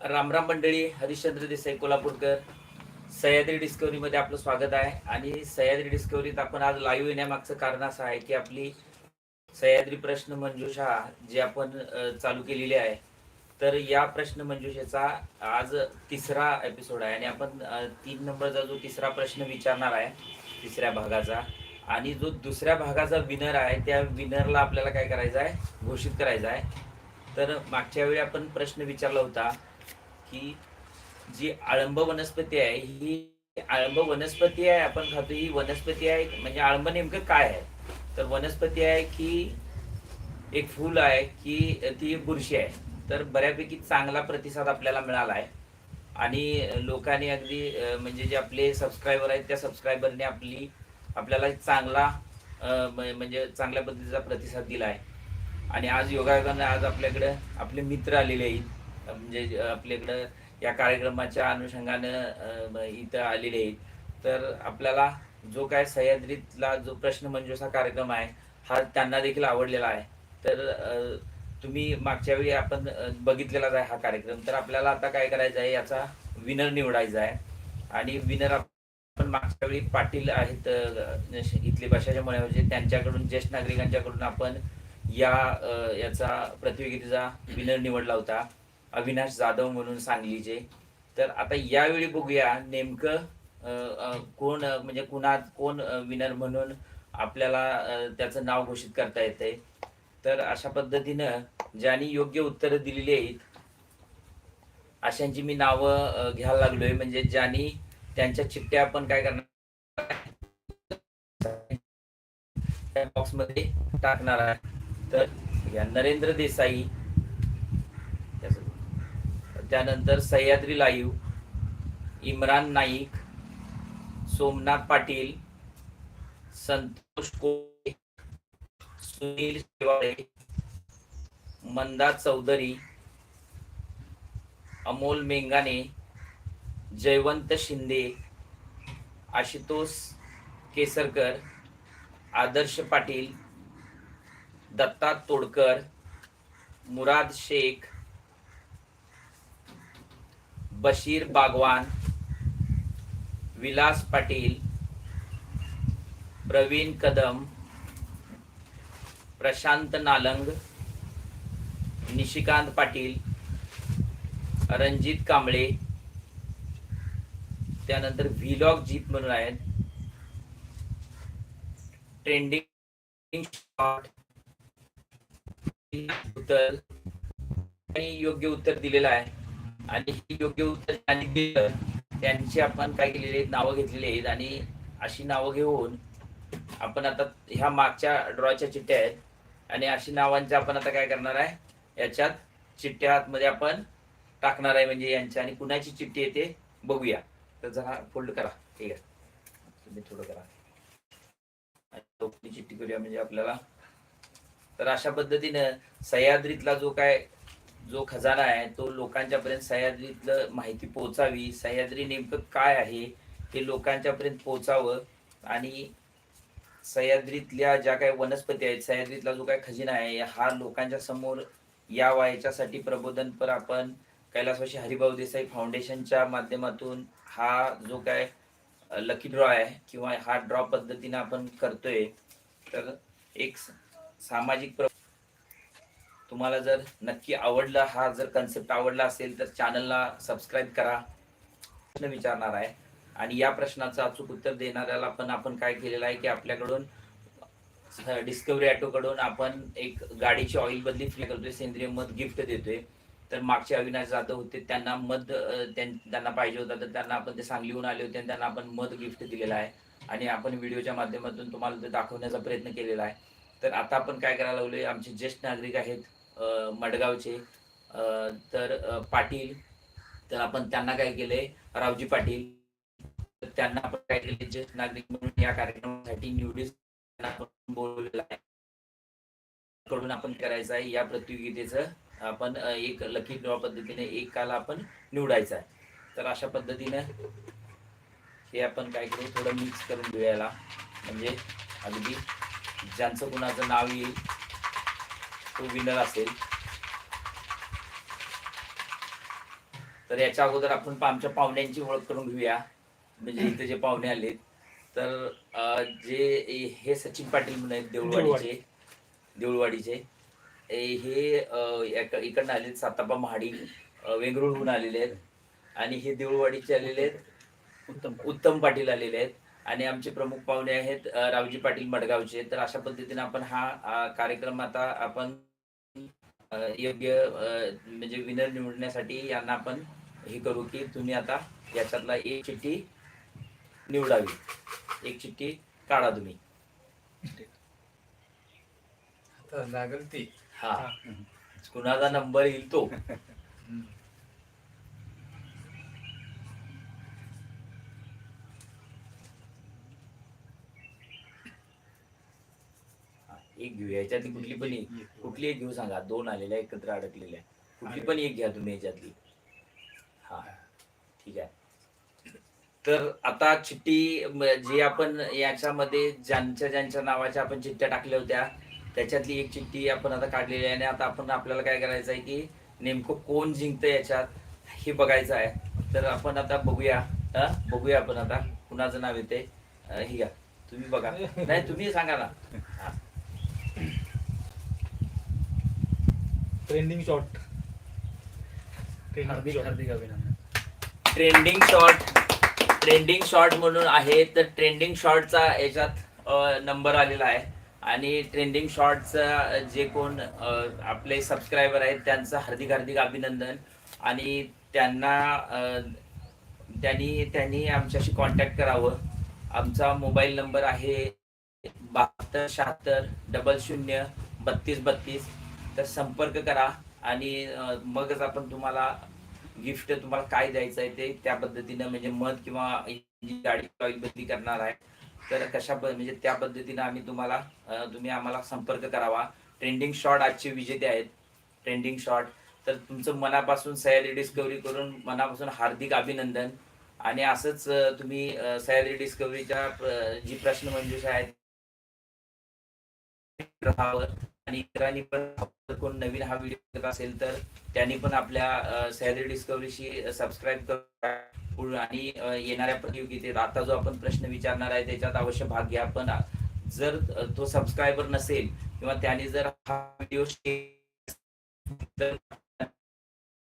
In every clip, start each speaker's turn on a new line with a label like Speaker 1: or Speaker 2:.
Speaker 1: रामराम मंडळी हरिश्चंद्र देसाई कोल्हापूरकर सह्याद्री डिस्कवरीमध्ये आपलं स्वागत आहे. आणि सह्याद्री डिस्कवरीत आपण आज लाईव्ह येण्यामागचं कारण असं आहे की आपली सह्याद्री प्रश्न मंजुषा जी आपण चालू केलेली आहे. तर या प्रश्न मंजुषेचा आज तिसरा एपिसोड आहे. आणि आपण तीन नंबरचा जो तिसरा प्रश्न विचारणार आहे तिसऱ्या भागाचा आणि जो दुसऱ्या भागाचा विनर आहे त्या विनरला आपल्याला काय करायचं आहे? घोषित करायचं आहे. तर मागच्या वेळी आपण प्रश्न विचारला होता की जी आळंब वनस्पती आहे ही आळंब वनस्पती आहे आपण खातो ही वनस्पती आहे म्हणजे आळंब नेमकं काय आहे? तर वनस्पती आहे की एक फूल आहे की ती बुरशी आहे. तर बऱ्यापैकी चांगला प्रतिसाद आपल्याला मिळाला आहे. आणि लोकांनी अगदी म्हणजे जे आपले सबस्क्रायबर आहेत त्या सबस्क्रायबरने आपली आपल्याला चांगला म- म्हणजे चांगल्या पद्धतीचा प्रतिसाद दिला आहे. आणि आज योगायोगाने आज आपल्याकडे आपले मित्र आलेले आहेत. म्हणजे आपल्याकडं या कार्यक्रमाच्या अनुषंगानं इथं आलेले आहेत. तर आपल्याला जो काय सह्याद्रीतला जो प्रश्न मंजुषा कार्यक्रम आहे हा त्यांना देखील आवडलेला आहे. तर तुम्ही मागच्या वेळी आपण बघितलेलाच आहे हा कार्यक्रम. तर आपल्याला आता काय करायचं आहे याचा विनर निवडायचा आहे. आणि विनर आपण मागच्या वेळी पाटील आहेत इथली इथले भाषाच्या मुळे त्यांच्याकडून ज्येष्ठ नागरिकांच्याकडून आपण या याचा प्रतियोगितेचा विनर निवडला होता. अविनाश जाधव म्हणून सांगलीचे तर आता यावेळी बघूया नेमकं कोण म्हणजे कुणात कोण विनर म्हणून आपल्याला त्याचं नाव घोषित करता येतंय. तर अशा पद्धतीनं ज्यांनी योग्य उत्तरं दिलेली आहेत अशांची मी नावं घ्यायला लागलोय. म्हणजे ज्यांनी त्यांच्या चिठ्ठ्या आपण काय करणार बॉक्समध्ये टाकणार आहे. तर या नरेंद्र देसाई त्यानंतर सह्याद्री लाईव्ह इम्रान नाईक सोमनाथ पाटील संतोष कोळे सुनील शेवाळे मंदा चौधरी अमोल मेंगाने जयवंत शिंदे आशुतोष केसरकर आदर्श पाटील दत्ता तोडकर मुराद शेख बशीर बागवान विलास पाटील प्रवीण कदम प्रशांत नालंग निशिकांत पाटील रणजित कांबळे त्यानंतर व्हिलॉग जीत म्हणून आहेत ट्रेंडिंग उत्तर आणि योग्य उत्तर दिलेलं आहे. आणि ही योग्य उत्तर ज्यांनी दिलं. त्यांची आपण काय केलेले आहेत नावं घेतलेली आहेत आणि अशी नावं घेऊन आपण आता ह्या मागच्या ड्रॉच्या चिठ्ठ्या आहेत. आणि अशी नावांचे आपण आता काय करणार आहे याच्यात चिठ्ठ्या आतमध्ये आपण टाकणार आहे म्हणजे यांच्या आणि कुणाची चिठ्ठी येते बघूया. तर जरा फोल्ड करा. ठीक आहे. तुम्ही थोडं करा. चिठ्ठी करूया म्हणजे आपल्याला. तर अशा पद्धतीनं सह्याद्रीतला जो काय जो खजाना आहे तो लोकांच्यापर्यंत सह्याद्रीतलं माहिती पोहोचावी. सह्याद्री नेमकं काय आहे ते लोकांच्यापर्यंत पोहोचावं आणि सह्याद्रीतल्या ज्या काही वनस्पती आहेत सह्याद्रीतला जो काही खजिना आहे हा लोकांच्या समोर यावा. याच्यासाठी प्रबोधनपर आपण कैलासवाशी हरिभाऊ देसाई फाउंडेशनच्या माध्यमातून हा जो काय लकी ड्रॉ आहे किंवा हा ड्रॉ पद्धतीने आपण करतोय. तर एक सामाजिक प्र तुम्हाला जर नक्की आवडला हा जर कन्सेप्ट आवडला असेल तर चॅनलला सबस्क्राईब करा. प्रश्न विचारणार आहे. आणि या प्रश्नाचं अचूक उत्तर देणाऱ्याला पण आपण काय केलेलं आहे की आपल्याकडून डिस्कवरी ऑटोकडून आपण एक गाडीची ऑइल बदली फ्री करतोय. सेंद्रिय मध गिफ्ट देतोय. तर मागचे अविनाश जाधव होते त्यांना मध त्यां- त्यांना पाहिजे होता. तर त्यांना आपण ते सांगलीहून आले होते आणि त्यांना आपण मध गिफ्ट दिलेलं आहे. आणि आपण व्हिडिओच्या माध्यमातून तुम्हाला ते दाखवण्याचा प्रयत्न केलेला आहे. तर आता आपण काय करायला लागलोय? आमचे ज्येष्ठ नागरिक आहेत. मडगावचे. अं, तर पाटील. तर आपण त्यांना काय केलंय? रावजी पाटील. त्यांना आपण काय केले ज्येष्ठ नागरिक म्हणून या कार्यक्रमासाठी निवडीस आहे. कडून आपण करायचं आहे. या प्रतियोगितेचं आपण एक लकी ड्रॉ पद्धतीने एक काल आपण निवडायचा आहे. तर अशा पद्धतीने हे आपण काय करू? थोडं मिक्स करून घेऊयाला. म्हणजे अगदी ज्यांचं कुणाचं नाव येईल तो विनर असेल. तर याच्या अगोदर आपण आमच्या पाहुण्यांची ओळख करून घेऊया. म्हणजे इथे जे पाहुणे आलेत. तर जे हे सचिन पाटील म्हणून आहेत देऊळवाडीचे. देऊळवाडीचे. हे इकडनं आलेत सातापा महाडी वेंगरुळहून आलेले आहेत. आणि हे देऊळवाडीचे आलेले आहेत.
Speaker 2: उत्तम
Speaker 1: उत्तम पाटील आलेले आहेत. आणि आमचे प्रमुख पाहुणे आहेत रावजी पाटील मडगावचे. तर अशा पद्धतीने आपण हा कार्यक्रम आता आपण योग्य म्हणजे विनर निवडण्यासाठी यांना आपण हे करू की तुम्ही आता याच्यातला एक चिठ्ठी निवडावी. एक चिठ्ठी काढा तुम्ही.
Speaker 3: लागल ती
Speaker 1: हा. कुणाचा नंबर येईल तो? एक घेऊ याच्यातली कुठली पण एक कुठली एक घेऊ सांगा. दोन आलेल्या एकत्र अडकलेल्या कुठली पण एक घ्या तुम्ही याच्यातली. हा. ठीक आहे. तर आता चिठ्ठी जी आपण याच्यामध्ये ज्यांच्या ज्यांच्या नावाच्या आपण चिठ्ठ्या टाकल्या होत्या त्याच्यातली एक चिठ्ठी आपण आता काढलेली आहे आणि आता आपण आपल्याला काय करायचं आहे की नेमकं कोण जिंकतं याच्यात हे बघायचं आहे. तर आपण आता बघूया? बघूया आपण आता. कुणाचं नाव येते हे घ्या. तुम्ही बघा. नाही तुम्ही सांगा ना.
Speaker 2: ट्रेंडिंग शॉट
Speaker 3: हार्दिक हार्दिक अभिनंदन.
Speaker 1: ट्रेंडिंग शॉट ट्रेंडिंग शॉट म्हणून आहे तर ट्रेंडिंग शॉटचा याच्यात नंबर आलेला आहे. आणि ट्रेंडिंग शॉटचा जे कोण आपले सबस्क्रायबर आहेत त्यांचं हार्दिक हार्दिक अभिनंदन. आणि त्यांना त्यांनी त्यांनी आमच्याशी कॉन्टॅक्ट करावं. आमचा मोबाईल नंबर आहे बहात्तर शहात्तर डबल शून्य बत्तीस बत्तीस. तर संपर्क करा आणि मगच आपण तुम्हाला गिफ्ट तुम्हाला काय द्यायचं आहे ते त्या पद्धतीनं म्हणजे मध किंवा गाडी ऑइल बदली करणार आहे तर कशा म्हणजे त्या पद्धतीनं आम्ही तुम्हाला तुम्ही आम्हाला संपर्क करावा. ट्रेंडिंग शॉट आजचे विजेते आहेत. ट्रेंडिंग शॉट तर तुमचं मनापासून सह्याद्री डिस्कवरी करून मनापासून हार्दिक अभिनंदन. आणि असंच तुम्ही सह्याद्री डिस्कवरीच्या जी प्रश्न मंजुषा आहेत आणि इतरांनी पण कोण नवीन हा व्हिडिओ असेल तर त्यांनी पण आपल्या सॅलरी डिस्कवरीशी सबस्क्राईब करा आणि येणाऱ्या प्रतियोगितेत आता जो आपण प्रश्न विचारणार आहे त्याच्यात अवश्य भाग घ्या. पण जर तो सबस्क्रायबर नसेल किंवा त्याने जर हा व्हिडिओ तर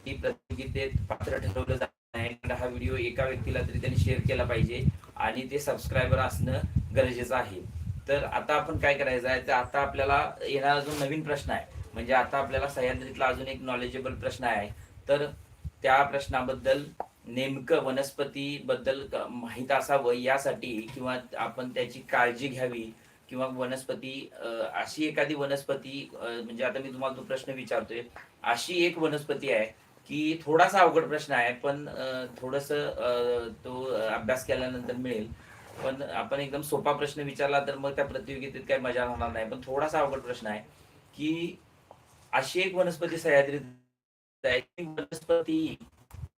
Speaker 1: प्रतियोगितेत पात्र ठरवलं जात नाही हा व्हिडिओ एका व्यक्तीला तरी त्यांनी शेअर केला पाहिजे आणि ते सबस्क्रायबर असणं गरजेचं आहे. तर आता आपण काय करायचं आहे तर आता आपल्याला येणारा जो नवीन प्रश्न आहे. म्हणजे आता आपल्याला सह्याद्रीतला अजून एक नॉलेजेबल प्रश्न आहे. तर त्या प्रश्नाबद्दल नेमकं वनस्पती बद्दल माहीत असावं यासाठी किंवा आपण त्याची काळजी घ्यावी किंवा वनस्पती अशी एखादी वनस्पती म्हणजे आता मी तुम्हाला तो प्रश्न विचारतोय. अशी एक वनस्पती आहे की थोडासा अवघड प्रश्न आहे पण थोडस तो अभ्यास केल्यानंतर मिळेल. पण आपण एकदम सोपा प्रश्न विचारला तर मग त्या प्रतियोगितेत काही मजा राहणार नाही. पण थोडासा अवघड प्रश्न आहे की अशी एक वनस्पती सह्याद्रीत आहे वनस्पती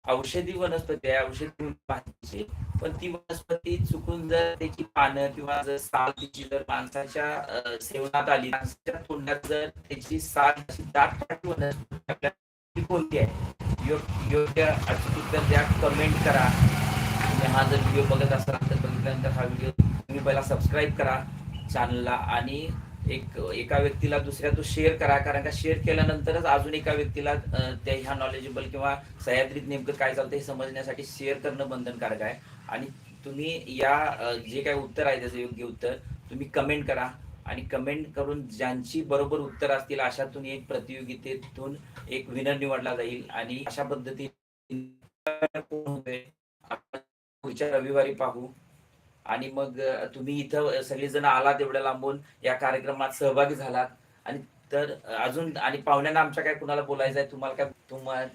Speaker 1: औषधी वनस्पती आहे औषधी पण ती वनस्पती चुकून जर त्याची पानं किंवा जर साल तिची जर माणसाच्या सेवनात आली माणसाच्या तोंडात जर त्याची साल अशी दाट फाटी वनस्पती आपल्या कोणती आहे? योग्य अचूक उत्तर द्या कमेंट करा. तुम्ही हा जर व्हिडिओ बघत असाल तर बघितल्यानंतर हा व्हिडिओ तुम्ही पहिला सबस्क्राईब करा चॅनलला आणि एक एका व्यक्तीला दुसऱ्या तो शेअर करा. कारण का शेअर केल्यानंतरच अजून एका व्यक्तीला त्या ह्या नॉलेजेबल किंवा सह्याद्रीत नेमकं काय चालतं हे समजण्यासाठी शेअर करणं बंधनकारक आहे. आणि तुम्ही या जे काय उत्तर आहे त्याचं योग्य उत्तर तुम्ही कमेंट करा. आणि कमेंट करून ज्यांची बरोबर उत्तर असतील अशातून एक प्रतियोगितेतून एक विनर निवडला जाईल. आणि अशा पद्धतीने आपण पुढच्या रविवारी पाहू. आणि मग तुम्ही इथं सगळेजण आलात एवढ्या लांबून या कार्यक्रमात सहभागी झालात. आणि तर अजून आणि पाहुण्यांना आमच्या काय कुणाला बोलायचं आहे तुम्हाला काय तुम्हाला.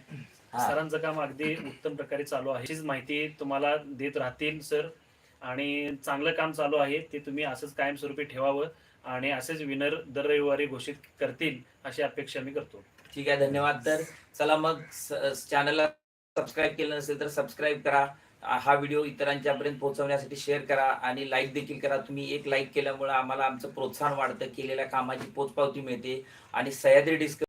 Speaker 2: सरांचं काम अगदी उत्तम प्रकारे चालू आहे. हीच माहिती तुम्हाला देत राहतील सर. आणि चांगलं काम चालू आहे. ते तुम्ही असंच कायमस्वरूपी ठेवावं आणि असेच विनर दर रविवारी घोषित करतील अशी अपेक्षा मी करतो.
Speaker 1: ठीक आहे धन्यवाद. तर चला मग चॅनलला सबस्क्राईब केलं नसेल तर सबस्क्राईब करा. हा व्हिडिओ इतरांच्यापर्यंत पोहोचवण्यासाठी शेअर करा आणि लाईक देखील करा. तुम्ही एक लाईक केल्यामुळे आम्हाला आमचं प्रोत्साहन वाढतं. केलेल्या कामाची पोचपावती मिळते. आणि सह्याद्री डिस्क